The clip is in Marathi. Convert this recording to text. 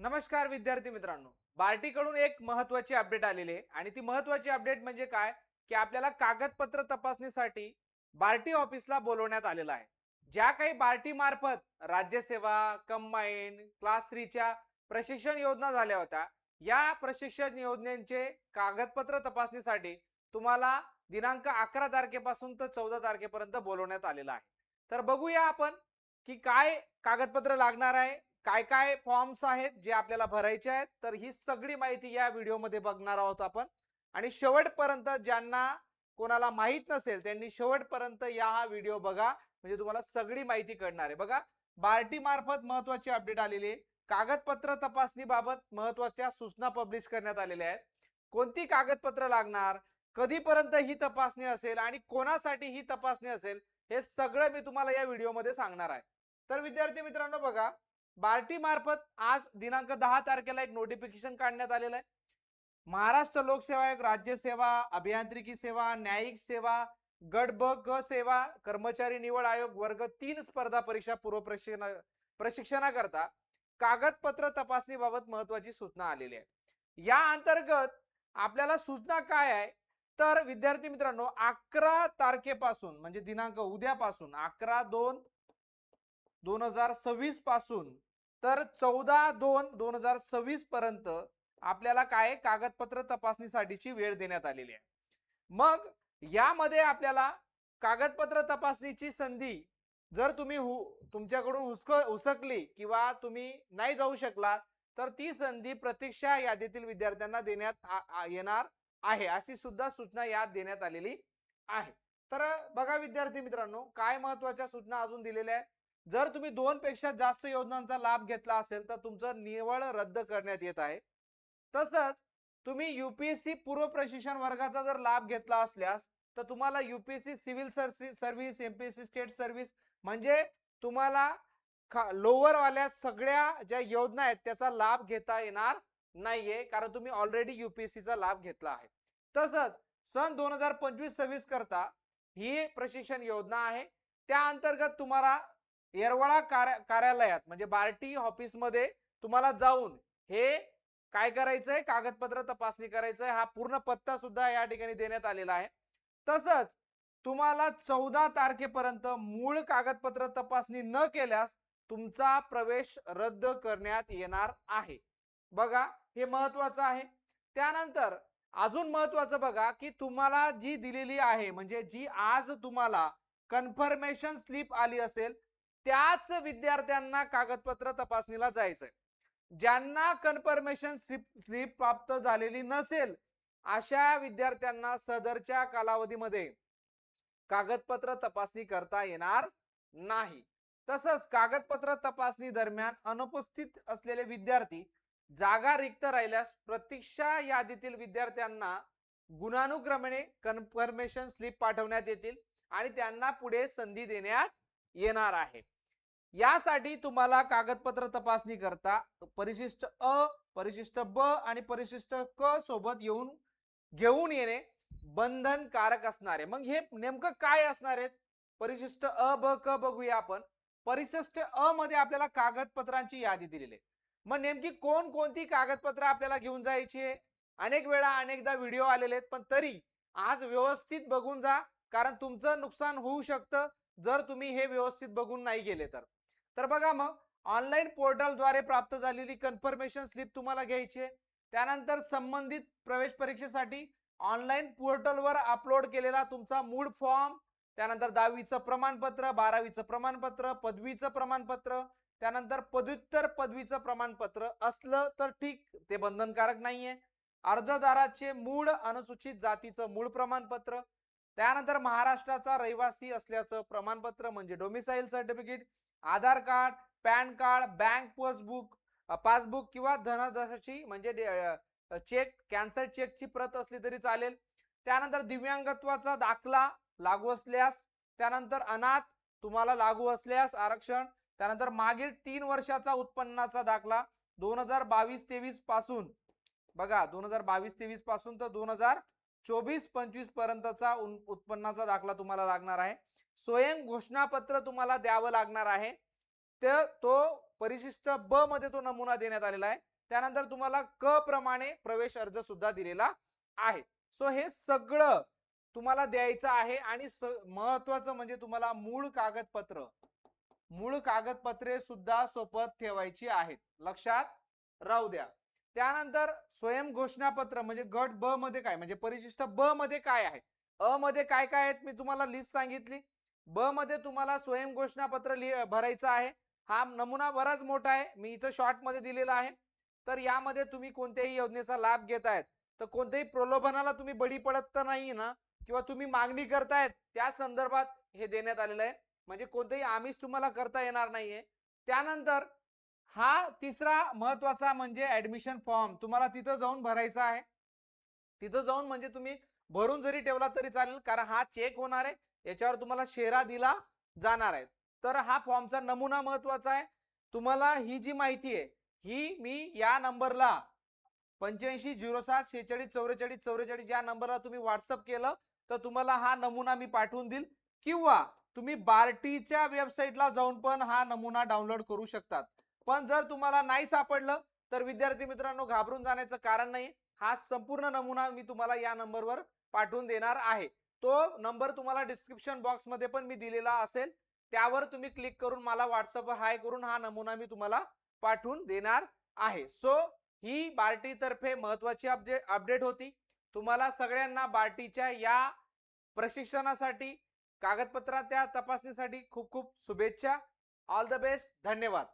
नमस्कार विद्यार्थी मित्रांनो. बार्टीकडून एक महत्वाची अपडेट आलेली आहे आणि ती महत्वाची अपडेट म्हणजे काय? की आपल्याला कागदपत्र तपासणीसाठी बार्टी ऑफिसला बोलवण्यात आलेलं आहे. ज्या काही बार्टी मार्फत राज्यसेवा कंबाईन क्लास थ्रीच्या प्रशिक्षण योजना झाल्या होत्या या प्रशिक्षण योजनेचे कागदपत्र तपासणीसाठी तुम्हाला दिनांक अकरा तारखेपासून तर चौदा तारखेपर्यंत बोलवण्यात आलेलं आहे. तर बघूया आपण की काय कागदपत्र लागणार आहे काय काय फॉर्म्स आहेत जे आपल्याला भरायचे आहेत तर ही सगळी माहिती या व्हिडिओमध्ये बघणार आहोत आपण. आणि शेवटपर्यंत ज्यांना कोणाला माहीत नसेल त्यांनी शेवटपर्यंत या हा व्हिडिओ बघा. म्हणजे तुम्हाला सगळी माहिती कळणार आहे. बघा बार्टी मार्फत महत्वाची अपडेट आलेली आहे. कागदपत्र तपासणीबाबत महत्त्वाच्या सूचना पब्लिश करण्यात आलेल्या आहेत. कोणती कागदपत्र लागणार? कधीपर्यंत ही तपासणी असेल? आणि कोणासाठी ही तपासणी असेल? हे सगळं मी तुम्हाला या व्हिडिओमध्ये सांगणार आहे. तर विद्यार्थी मित्रांनो बघा बार्टी मार्फत आज दिनांक दहा तारखेला एक नोटिफिकेशन काढण्यात आलेलं आहे. महाराष्ट्र लोकसेवा आयोग राज्यसेवा अभियांत्रिकी सेवा न्यायिक सेवा गट ब ग सेवा कर्मचारी निवड आयोग वर्ग तीन स्पर्धा परीक्षा पूर्व प्रशिक्षण प्रशिक्षणाकरता कागदपत्र तपासणीबाबत महत्वाची सूचना आलेली आहे. या अंतर्गत आपल्याला सूचना काय आहे? तर विद्यार्थी मित्रांनो अकरा तारखेपासून म्हणजे दिनांक उद्यापासून अकरा दोन दोन हजार सव्वीसपासून तर चौदा दोन दोन हजार सव्वीस पर्यंत आपल्याला काय कागदपत्र तपासणीसाठीची वेळ देण्यात आलेली आहे. मग यामध्ये आपल्याला कागदपत्र तपासणीची संधी जर तुम्ही हु तुमच्याकडून हुसक हुसकली किंवा तुम्ही नाही जाऊ शकला तर ती संधी प्रतीक्षा यादीतील विद्यार्थ्यांना देण्यात येणार आहे. अशी सुद्धा सूचना यात देण्यात आलेली आहे. तर बघा विद्यार्थी मित्रांनो काय महत्त्वाच्या सूचना अजून दिलेल्या आहेत? जर तुम्ही दोन पेक्षा जास्त योजनांचा लाभ घेतला असेल तर तुमचं निवड रद्द करण्यात येत आहे. तसंच तुम्ही युपीएससी पूर्व प्रशिक्षण वर्गाचा जर लाभ घेतला असल्यास तर तुम्हाला UPSC civil service MPSC state service म्हणजे तुम्हाला लोअर वाल्या सगळ्या ज्या योजना आहेत त्याचा लाभ घेता येणार नाहीये कारण तुम्ही ऑलरेडी युपीएससीचा लाभ घेतला आहे. तसंच सन दोन हजार पंचवीस सव्वीस करता ही प्रशिक्षण योजना आहे. त्या अंतर्गत तुम्हाला येरवडा कार्यालयात म्हणजे बार्टी ऑफिसमध्ये तुम्हाला जाऊन हे काय करायचंय? कागदपत्र तपासणी करायचंय. हा पूर्ण पत्ता सुद्धा या ठिकाणी देण्यात आलेला आहे. तसंच तुम्हाला चौदा तारखेपर्यंत मूळ कागदपत्र तपासणी न केल्यास तुमचा प्रवेश रद्द करण्यात येणार आहे. बघा हे महत्वाचं आहे. त्यानंतर अजून महत्वाचं बघा की तुम्हाला जी दिलेली आहे म्हणजे जी आज तुम्हाला कन्फर्मेशन स्लिप आली असेल त्याच विद्यार्थ्यांना कागदपत्र तपासणीला जायचंय. ज्यांना कन्फर्मेशन स्लिप स्लिप प्राप्त झालेली नसेल अशा विद्यार्थ्यांना सदरच्या कालावधीमध्ये कागदपत्र तपासणी करता येणार नाही. तसंच कागदपत्र तपासणी दरम्यान अनुपस्थित असलेले विद्यार्थी जागा रिक्त राहिल्यास प्रतीक्षा यादीतील विद्यार्थ्यांना गुणानुक्रमेने कन्फर्मेशन स्लिप पाठवण्यात येतील आणि त्यांना पुढे संधी देण्यात येणार आहे. यासाठी तुम्हाला कागदपत्र तपासणी करता परिशिष्ट अ परिशिष्ट ब आणि परिशिष्ट क सोबत येऊन घेऊन येणे बंधनकारक असणार. आहे मग हे नेमकं काय असणार आहेत? परिशिष्ट अ ब क बघूया आपण. परिशिष्ट अ मध्ये आपल्याला कागदपत्रांची यादी दिलेली आहे. मग नेमकी कोण कोणती कागदपत्र आपल्याला घेऊन जायची आहे? अनेक वेळा अनेकदा व्हिडिओ आलेले आहेत पण तरी आज व्यवस्थित बघून जा कारण तुमचं नुकसान होऊ शकतं जर तुम्ही हे व्यवस्थित बघून नाही गेले तर. तर बघा मग ऑनलाईन पोर्टलद्वारे प्राप्त झालेली कन्फर्मेशन स्लिप तुम्हाला घ्यायची आहे. त्यानंतर संबंधित प्रवेश परीक्षेसाठी ऑनलाईन पोर्टलवर अपलोड केलेला तुमचा मूळ फॉर्म त्यानंतर दहावीचं प्रमाणपत्र बारावीचं प्रमाणपत्र पदवीचं प्रमाणपत्र त्यानंतर पदव्युत्तर पदवीचं प्रमाणपत्र असलं तर ठीक ते बंधनकारक नाहीये. अर्जदाराचे मूळ अनुसूचित जातीचं मूळ प्रमाणपत्र त्यानंतर महाराष्ट्राचा रहिवासी असल्याचं प्रमाणपत्र म्हणजे domicile certificate Aadhaar card PAN card bank passbook passbook किंवा धनदशाची म्हणजे चेक कॅन्सर चेकची प्रत असली तरी चालेल. त्यानंतर दिव्यांगत्वाचा दाखला लागू असल्यास त्यानंतर अनाथ तुम्हाला लागू असल्यास आरक्षण त्यानंतर मागील तीन वर्षाचा उत्पन्नाचा दाखला दोन हजार बावीस तेवीसपासून. बघा दोन हजार बावीस तेवीसपासून तर दोन हजार चोवीस पंचवीस पर्यंतचा उत्पन्नाचा दाखला तुम्हाला लागणार आहे. स्वयं घोषणापत्र तुम्हाला द्यावं लागणार आहे. तर तो परिशिष्ट ब मध्ये तो नमुना देण्यात आलेला आहे. त्यानंतर तुम्हाला क प्रमाणे प्रवेश अर्ज सुद्धा दिलेला आहे. सो हे सगळं तुम्हाला द्यायचं आहे आणि महत्वाचं म्हणजे तुम्हाला मूळ कागदपत्र मूळ कागदपत्रे सुद्धा सोबत ठेवायची आहेत. लक्षात? राहू द्या. त्यानंतर स्वयं घोषणापत्र म्हणजे गट ब मध्ये काय? म्हणजे परिशिष्ट ब मध्ये काय आहे? अ मध्ये काय काय आहेत? मी तुम्हाला लिस्ट सांगितली. ब मध्ये तुम्हाला स्वयं घोषणापत्र लिह- भरायचं आहे. हा नमुना बराच मोठा आहे. मी इथं शॉर्टमध्ये दिलेला आहे. तर यामध्ये तुम्ही कोणत्याही योजनेचा लाभ घेत आहेत. तर कोणत्याही प्रलोभनाला तुम्ही बळी पडत तर नाही ना? किंवा तुम्ही मागणी करतायत त्या संदर्भात हे देण्यात आलेलं आहे. म्हणजे कोणतंही आमिष तुम्हाला करता येणार नाहीये. त्यानंतर हा तिसरा महत्त्वाचा म्हणजे ऍडमिशन फॉर्म तुम्हाला तिथं जाऊन भरायचा आहे. तिथं जाऊन म्हणजे तुम्ही भरून जरी ठेवला तरी चालेल कारण हा चेक होणार आहे. याच्यावर तुम्हाला शेरा दिला जाणार आहे. तर हा फॉर्मचा नमुना महत्त्वाचा आहे. तुम्हाला ही जी माहिती आहे ही मी या नंबरला पंच्याऐंशी झिरो सात शेहेचाळीस चौवेचाळीस चौवेचाळीस या नंबरला तुम्ही व्हॉट्सअप केलं तर तुम्हाला हा नमुना मी पाठवून देईल. किंवा तुम्ही बार्टीच्या वेबसाईटला जाऊन पण हा नमुना डाउनलोड करू शकतात. पण जर तुम्हाला नाही सापडलं तर विद्यार्थी मित्रांनो घाबरून जाण्याचं कारण नाही. हा संपूर्ण नमुना मी तुम्हाला या नंबरवर पाठवून देणार आहे. तो नंबर तुम्हाला डिस्क्रिप्शन बॉक्समध्ये पण मी दिलेला असेल. त्यावर तुम्ही क्लिक करून मला व्हॉट्सअपवर हाय करून हा नमुना मी तुम्हाला पाठवून देणार आहे. सो ही बार्टीतर्फे महत्वाची अपडेट अपडेट होती. तुम्हाला सगळ्यांना बार्टीच्या या प्रशिक्षणासाठी कागदपत्राच्या तपासणीसाठी खूप खूप शुभेच्छा. ऑल द बेस्ट धन्यवाद.